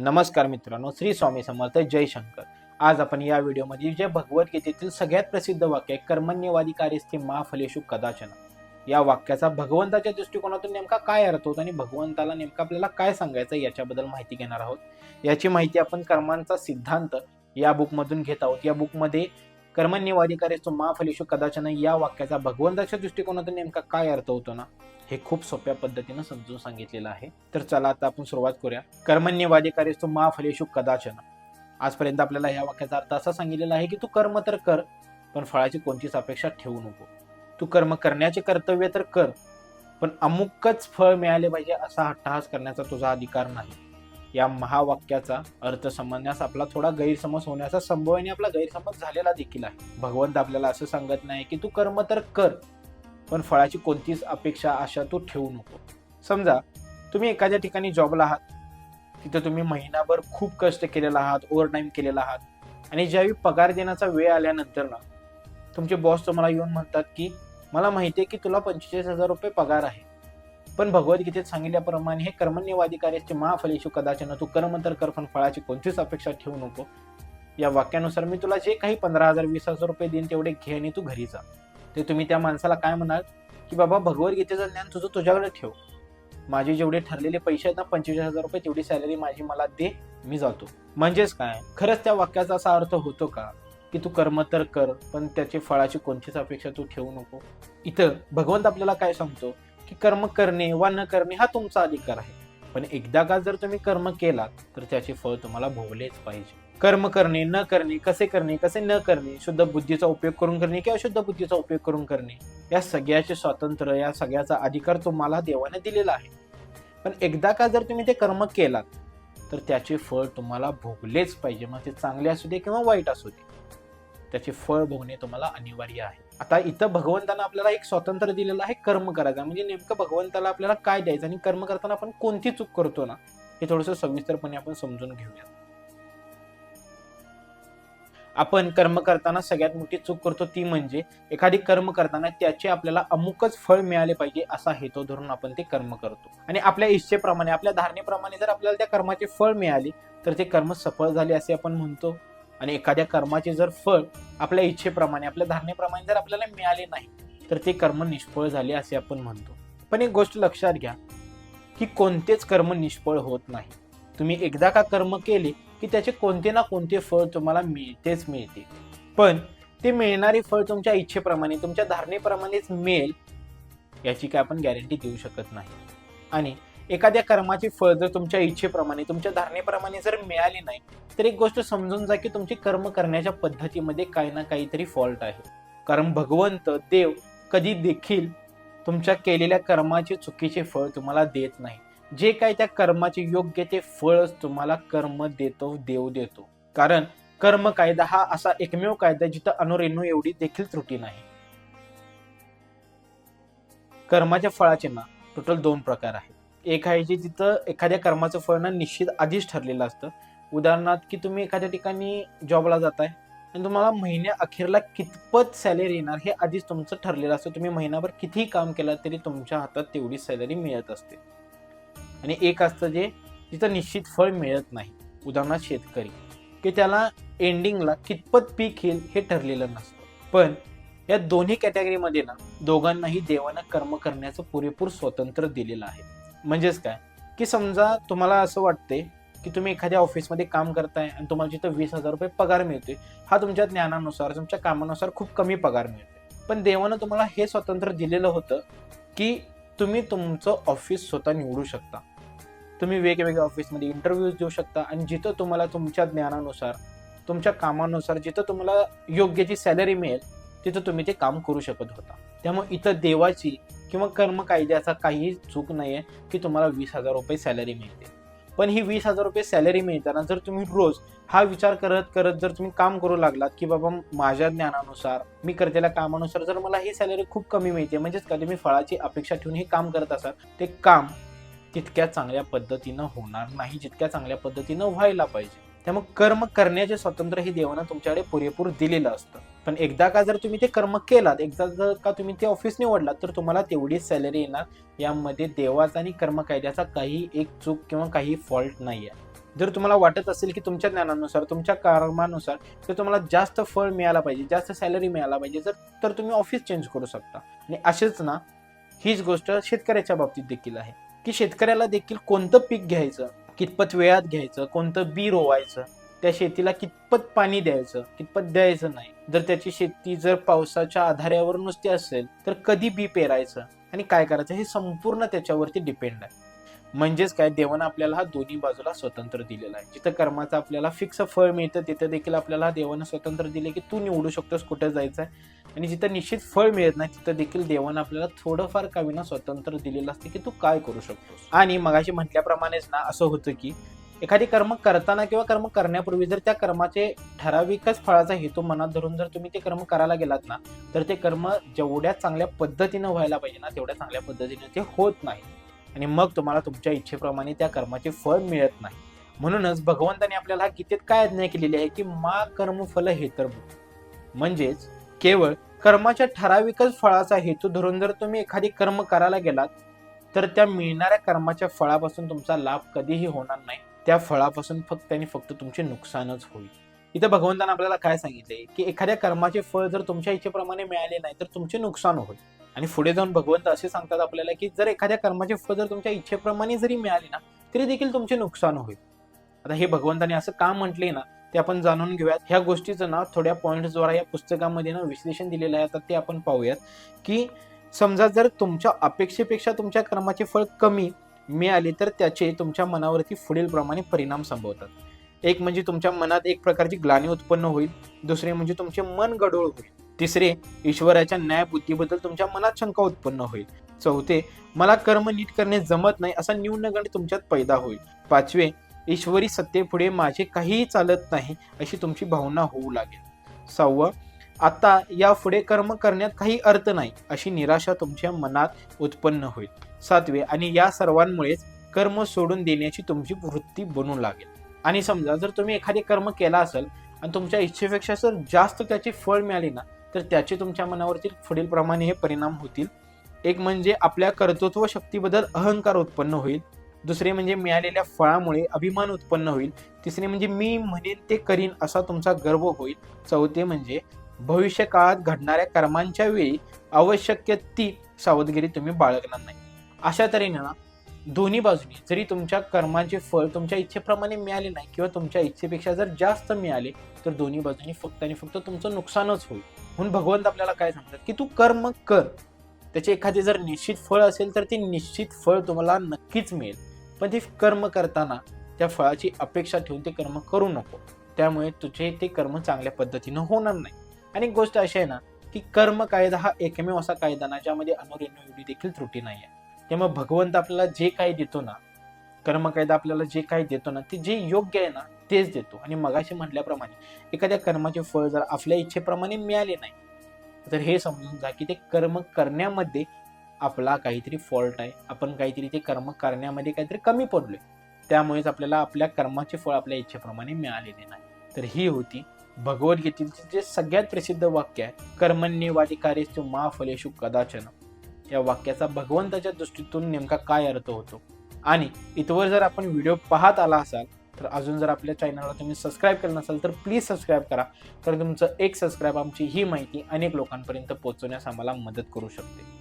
नमस्कार मित्रांनो श्री स्वामी समर्थ जय शंकर. आज आपण या व्हिडिओमध्ये जे भगवद्गीतेतील सगळ्यात प्रसिद्ध वाक्य आहे कर्मण्यवादी कार्यस्थे मा फलेशु कदाचन. या वाक्याचा भगवंताच्या दृष्टिकोनातून नेमका काय अर्थ होतो आणि भगवंताला नेमका आपल्याला काय सांगायचं याच्याबद्दल माहिती घेणार आहोत. याची माहिती आपण कर्मांचा सिद्धांत या बुकमधून घेत आहोत. या बुकमध्ये कर्मण्यवादी कार्यस्थ मा फलेशु कदाचन या वाक्याचा भगवंताच्या दृष्टिकोनातून नेमका काय अर्थ होतो ना हे खूप सोप्या पद्धतीनं समजून सांगितलेलं आहे. तर चला आता आपण सुरुवात करूया. कर्मण्यवादी कार्यस्तु मा फलेशु कदाचन आजपर्यंत आपल्याला या वाक्याचा अर्थ असा सांगितलेला आहे की तू कर्म तर कर पण फळाची कोणतीच अपेक्षा ठेवू नको. तू कर्म करण्याचे कर्तव्य तर कर पण अमुकच फळ मिळाले पाहिजे असा हट्टहास करण्याचा तुझा अधिकार नाही. या महावाक्याचा अर्थ समजण्यास आपला थोडा गैरसमज होण्याचा संभव आणि आपला गैरसमज झालेला देखील आहे. भगवंत आपल्याला असं सांगत नाही की तू कर्म तर कर पण फळाची कोणतीच अपेक्षा आशा तू ठेवू नको. समजा तुम्ही एखाद्या ठिकाणी जॉबला आहात तिथं तुम्ही महिनाभर खूप कष्ट केलेला आहात ओव्हरटाईम केलेला आहात आणि ज्यावेळी पगार देण्याचा वेळ आल्यानंतर ना तुमचे बॉस तुम्हाला येऊन म्हणतात की मला माहिती आहे की तुला पंचेचाळीस हजार रुपये पगार आहे पण भगवद्गीतेत सांगितल्याप्रमाणे हे कर्मण्यवादी कार्याचे महाफलेशू कदाचन तू कर्म तर कर पण फळाची कोणतीच अपेक्षा ठेवू नको. या वाक्यानुसार मी तुला जे काही पंधरा हजार वीस हजार रुपये देईन तेवढे घे आणि तू घरी जा. ते तुम्ही त्या माणसाला काय म्हणाल? की बाबा भगवद्गीतेचं ज्ञान तुझं तुझ्याकडे ठेव. माझे जेवढे ठरलेले पैसे आहेत ना पंचवीस हजार रुपये तेवढी सॅलरी माझी मला दे मी जातो. म्हणजेच काय? खरंच त्या वाक्याचा असा अर्थ होतो का? की तू कर्म तर कर पण त्याची फळाची कोणतीच अपेक्षा तू ठेवू नको. इथं भगवंत आपल्याला काय सांगतो? की कर्म करणे वा न करणे हा तुमचा अधिकार आहे. पण एकदा का जर तुम्ही कर्म केलात तर त्याचे फळ तुम्हाला भोगलेच पाहिजे. कर्म करणे न करणे कसे करणे कसे न करणे शुद्ध बुद्धीचा उपयोग करून करणे किंवा अशुद्ध बुद्धीचा उपयोग करून करणे या सगळ्याचे स्वातंत्र्य या सगळ्याचा अधिकार तुम्हाला देवाने दिलेला आहे. पण एकदा का जर तुम्ही ते कर्म केलात तर त्याचे फळ तुम्हाला भोगलेच पाहिजे. मग ते चांगले असू दे किंवा वाईट असू दे. त्याचे फळ भोगणे तुम्हाला अनिवार्य आहे. आता इथं भगवंतानं आपल्याला एक स्वातंत्र्य दिलेलं आहे कर्म करायचं. म्हणजे नेमकं भगवंताला आपल्याला काय द्यायचं आणि कर्म करताना आपण कोणती चूक करतो ना हे थोडंसं सविस्तरपणे आपण समजून घेऊया. आपण कर्म करताना सगळ्यात मोठी चूक करतो ती म्हणजे एखादी कर्म करताना त्याचे आपल्याला अमुकच फळ मिळाले पाहिजे असा हेतू धरून आपण ते कर्म करतो. आणि आपल्या इच्छेप्रमाणे आपल्या धारणेप्रमाणे जर आपल्याला त्या कर्माचे फळ मिळाले तर ते कर्म सफळ झाले असे आपण म्हणतो. आणि एखाद्या कर्माचे जर फळ आपल्या इच्छेप्रमाणे आपल्या धारणेप्रमाणे जर आपल्याला मिळाले नाही तर ते कर्म निष्फळ झाले असे आपण म्हणतो. पण एक गोष्ट लक्षात घ्या की कोणतेच कर्म निष्फळ होत नाही. तुम्ही एकदा का कर्म केले की त्याचे कोणते ना कोणते फळ तुम्हाला मिळतेच मिळते. पण ते मिळणारे फळ तुमच्या इच्छेप्रमाणे तुमच्या धारणेप्रमाणेच मिळेल याची काय आपण गॅरंटी देऊ शकत नाही. आणि एखाद्या कर्माचे फळ जर तुमच्या इच्छेप्रमाणे तुमच्या धारणेप्रमाणे जर मिळाली नाही तर एक गोष्ट समजून जा की तुमची कर्म करण्याच्या पद्धतीमध्ये काही ना काहीतरी फॉल्ट आहे. कारण भगवंत देव कधी देखील तुमच्या केलेल्या कर्माचे चुकीचे फळ तुम्हाला देत नाही. जे काय त्या कर्माचे योग्य ते फळच तुम्हाला कर्म देतो देव देतो. कारण कर्म कायदा हा असा एकमेव कायदा जिथं अनुरेणू एवढी देखील त्रुटी नाही. कर्माच्या फळाचे ना टोटल दोन प्रकार आहेत. एक आहे जे तिथं एखाद्या कर्माचं फळ ना निश्चित आधीच ठरलेलं असतं. उदाहरणार्थ की तुम्ही एखाद्या ठिकाणी जॉबला जाताय आणि तुम्हाला महिन्या अखेरला कितपत सॅलरी येणार हे आधीच तुमचं ठरलेलं असतं. तुम्ही महिनाभर कितीही काम केलं तरी तुमच्या हातात तेवढी सॅलरी मिळत असते. आणि एक असतं जे तिथं निश्चित फळ मिळत नाही. उदाहरणार्थ शेतकरी. की त्याला एंडिंगला कितपत पीक येईल हे ठरलेलं नसतं. पण या दोन्ही कॅटेगरीमध्ये ना दोघांनाही देवानं कर्म करण्याचं पुरेपूर स्वातंत्र्य दिलेलं आहे. म्हणजेच काय? की समजा तुम्हाला असं वाटते की तुम्ही एखाद्या ऑफिसमध्ये काम करताय आणि तुम्हाला जिथं वीस हजार रुपये पगार मिळतोय हा तुमच्या ज्ञानानुसार तुमच्या कामानुसार खूप कमी पगार मिळतोय. पण देवानं तुम्हाला हे स्वातंत्र्य दिलेलं होतं की तुम्ही तुमचं ऑफिस स्वतः निवडू शकता. तुम्ही वेगवेगळ्या ऑफिसमध्ये इंटरव्ह्यूज देऊ शकता आणि जिथं तुम्हाला तुमच्या ज्ञानानुसार तुमच्या कामानुसार जिथं तुम्हाला योग्य जी सॅलरी मिळेल तिथं तुम्ही ते काम करू शकत होता. त्यामुळे इथं देवाची किंवा कर्म कायद्याचा काही चूक नाही आहे की तुम्हाला वीस हजार रुपये सॅलरी मिळते पण ही वीस हजार रुपये सॅलरी मिळताना जर तुम्ही रोज हा विचार करत करत जर तुम्ही काम करू लागलात की बाबा माझ्या ज्ञानानुसार मी करतेल्या कामानुसार जर मला ही सॅलरी खूप कमी मिळते म्हणजेच का तुम्ही फळाची अपेक्षा ठेवून हे काम करत असाल ते काम तितक्या चांगल्या पद्धतीनं होणार नाही जितक्या चांगल्या पद्धतीनं व्हायला पाहिजे. त्यामुळे कर्म करण्याचे स्वातंत्र्य हे देवानं तुमच्याकडे पुरेपूर दिलेलं असतं. पण एकदा का जर तुम्ही ते कर्म केलात एकदा जर का तुम्ही ते ऑफिस निवडलात तर तुम्हाला तेवढीच सॅलरी येणार. यामध्ये देवाचा आणि कर्म कायद्याचा काही एक चूक किंवा काही फॉल्ट नाही आहे जर तुम्हाला वाटत असेल की तुमच्या ज्ञानानुसार तुमच्या कर्मानुसार तर तुम्हाला जास्त फळ मिळाला पाहिजे जास्त सॅलरी मिळाला पाहिजे जर तर तुम्ही ऑफिस चेंज करू शकता. आणि असेच ना हीच गोष्ट शेतकऱ्याच्या बाबतीत देखील आहे. की शेतकऱ्याला देखील कोणतं पीक घ्यायचं? कितपत वेळात घ्यायचं कोणतं बी रोवायचं त्या शेतीला कितपत पाणी द्यायचं कितपत द्यायचं नाही. जर त्याची शेती जर पावसाच्या आधारावर नुसती असेल तर कधी बी पेरायचं आणि काय करायचं हे संपूर्ण त्याच्यावरती डिपेंड आहे. म्हणजेच काय देवानं आपल्याला हा दोन्ही बाजूला स्वतंत्र दिलेला आहे. जिथं कर्माचं आपल्याला फिक्स फळ मिळतं तिथं देखील आपल्याला देवानं स्वतंत्र दिले की तू निवडू शकतोस कुठं जायचं आहे आणि जिथं निश्चित फळ मिळत नाही तिथं देखील देवानं आपल्याला थोडंफार कावीना स्वतंत्र दिलेलं असते की तू काय करू शकतोस. आणि मगाशी म्हटल्याप्रमाणेच ना असं होतं की एखादी कर्म करताना किंवा कर्म करण्यापूर्वी जर त्या कर्माचे ठराविकच फळाचा हेतू मनात धरून जर तुम्ही ते कर्म करायला गेलात ना तर ते कर्म जेवढ्या चांगल्या पद्धतीनं व्हायला पाहिजे ना तेवढ्या चांगल्या पद्धतीने ते होत नाही. आणि मग तुम्हाला तुमच्या इच्छेप्रमाणे त्या कर्माचे फळ मिळत नाही. म्हणूनच भगवंताने आपल्याला हा गीतेत काय आज्ञा केलेली आहे की मा कर्म फल हे तर म्हणजेच केवळ कर्माच्या ठराविकच फळाचा हेतू धरून जर तुम्ही एखादी कर्म करायला गेलात तर त्या मिळणाऱ्या कर्माच्या फळापासून तुमचा लाभ कधीही होणार नाही. त्या फळापासून फक्त आणि फक्त तुमचे नुकसानच होईल. इथं भगवंतानं आपल्याला काय सांगितले? की एखाद्या कर्माचे फळ जर तुमच्या इच्छेप्रमाणे मिळाले नाही तर तुमचे नुकसान होईल. आणि पुढे जाऊन भगवंत असे सांगतात आपल्याला की जर एखाद्या कर्माचे फळ जर तुमच्या इच्छेप्रमाणे जरी मिळाले ना तरी देखील तुमचे नुकसान होईल. आता हे भगवंताने असं का म्हटले ना ते आपण जाणून घेऊयात. ह्या गोष्टीचं ना थोड्या पॉईंट्सद्वारा या पुस्तकामध्ये ना विश्लेषण दिलेलं आहे. आता ते आपण पाहूयात. की समजा जर तुमच्या अपेक्षेपेक्षा तुमच्या कर्माचे फळ कमी मिळाले तर त्याचे तुमच्या मनावरती पुढील प्रमाणे परिणाम संभवतात. एक म्हणजे तुमच्या मनात एक प्रकारची ग्लानी उत्पन्न होईल. दुसरे म्हणजे तुमचे मन गडोळ होईल. तिसरे ईश्वराच्या न्याय बुद्धीबद्दल तुमच्या मनात शंका उत्पन्न होईल. चौथे मला कर्म नीट करणे जमत नाही असा न्यूनगंड तुमच्यात पैदा होईल. पाचवे ईश्वरी सत्तेपुढे माझे काहीही चालत नाही अशी तुमची भावना होऊ लागेल. सहावं आता यापुढे कर्म करण्यात काही अर्थ नाही अशी निराशा तुमच्या मनात उत्पन्न होईल. सातवे आणि या सर्वांमुळेच कर्म सोडून देण्याची तुमची वृत्ती बनू लागेल. आणि समजा जर तुम्ही एखादे कर्म केला असेल आणि तुमच्या इच्छेपेक्षा जर जास्त त्याची फळ मिळाली ना तर त्याचे तुमच्या मनावरती पुढील प्रमाणे हे परिणाम होतील. एक म्हणजे आपल्या कर्तृत्व शक्तीबद्दल अहंकार उत्पन्न होईल. दुसरे म्हणजे मिळालेल्या फळामुळे अभिमान उत्पन्न होईल. तिसरे म्हणजे मी म्हणेन ते करीन असा तुमचा गर्व होईल. चौथे म्हणजे भविष्य काळात घडणाऱ्या कर्मांच्या वेळी आवश्यक ती सावधगिरी तुम्ही बाळगणार नाही. अशा तऱ्हेने ना दोन्ही बाजूनी जरी तुमच्या कर्माचे फळ तुमच्या इच्छेप्रमाणे मिळाले नाही किंवा तुमच्या इच्छेपेक्षा जर जास्त मिळाले तर दोन्ही बाजूनी फक्त आणि फक्त तुमचं नुकसानच होईल. म्हणून भगवंत आपल्याला काय सांगतात की तू कर्म कर. त्याचे एखादे जर निश्चित फळ असेल तर ते निश्चित फळ तुम्हाला नक्कीच मिळेल. पण ते कर्म करताना त्या फळाची अपेक्षा ठेवून ते कर्म करू नको. त्यामुळे तुझे ते कर्म चांगल्या पद्धतीनं होणार नाही. आणि गोष्ट अशी आहे ना की कर्म कायदा हा एकमेव असा कायदा ना ज्यामध्ये अनुरेणू एवढी देखील त्रुटी नाही आहे त्यामुळे भगवंत आपल्याला जे काही देतो ना कर्म कायदा आपल्याला जे काही देतो ना ते जे योग्य आहे ना तेच देतो. आणि मगाशी म्हटल्याप्रमाणे एखाद्या कर्माचे फळ जर आपल्या इच्छेप्रमाणे मिळाले नाही तर हे समजून जा की ते कर्म करण्यामध्ये आपला काहीतरी फॉल्ट आहे. आपण काहीतरी ते कर्म करण्यामध्ये काहीतरी कमी पडलोय. त्यामुळेच आपल्याला आपल्या कर्माचे फळ आपल्या इच्छेप्रमाणे मिळालेले नाही. तर ही होती भगवद्गीतेचे जे सगळ्यात प्रसिद्ध वाक्य आहे कर्मण्यवादी कार्यस्तु मा फलेशु कदाचन. या वाक्याचा भगवंताच्या दृष्टीतून नेमका काय अर्थ होतो? आणि इथवर जर आपण व्हिडिओ पाहत आला असाल तर अजून जर आपल्या चॅनलला तुम्ही सबस्क्राईब केलं नसाल तर प्लीज सबस्क्राईब करा. कारण तुमचं एक सबस्क्राईब आमची ही माहिती अनेक लोकांपर्यंत पोहोचवण्यास आम्हाला मदत करू शकते.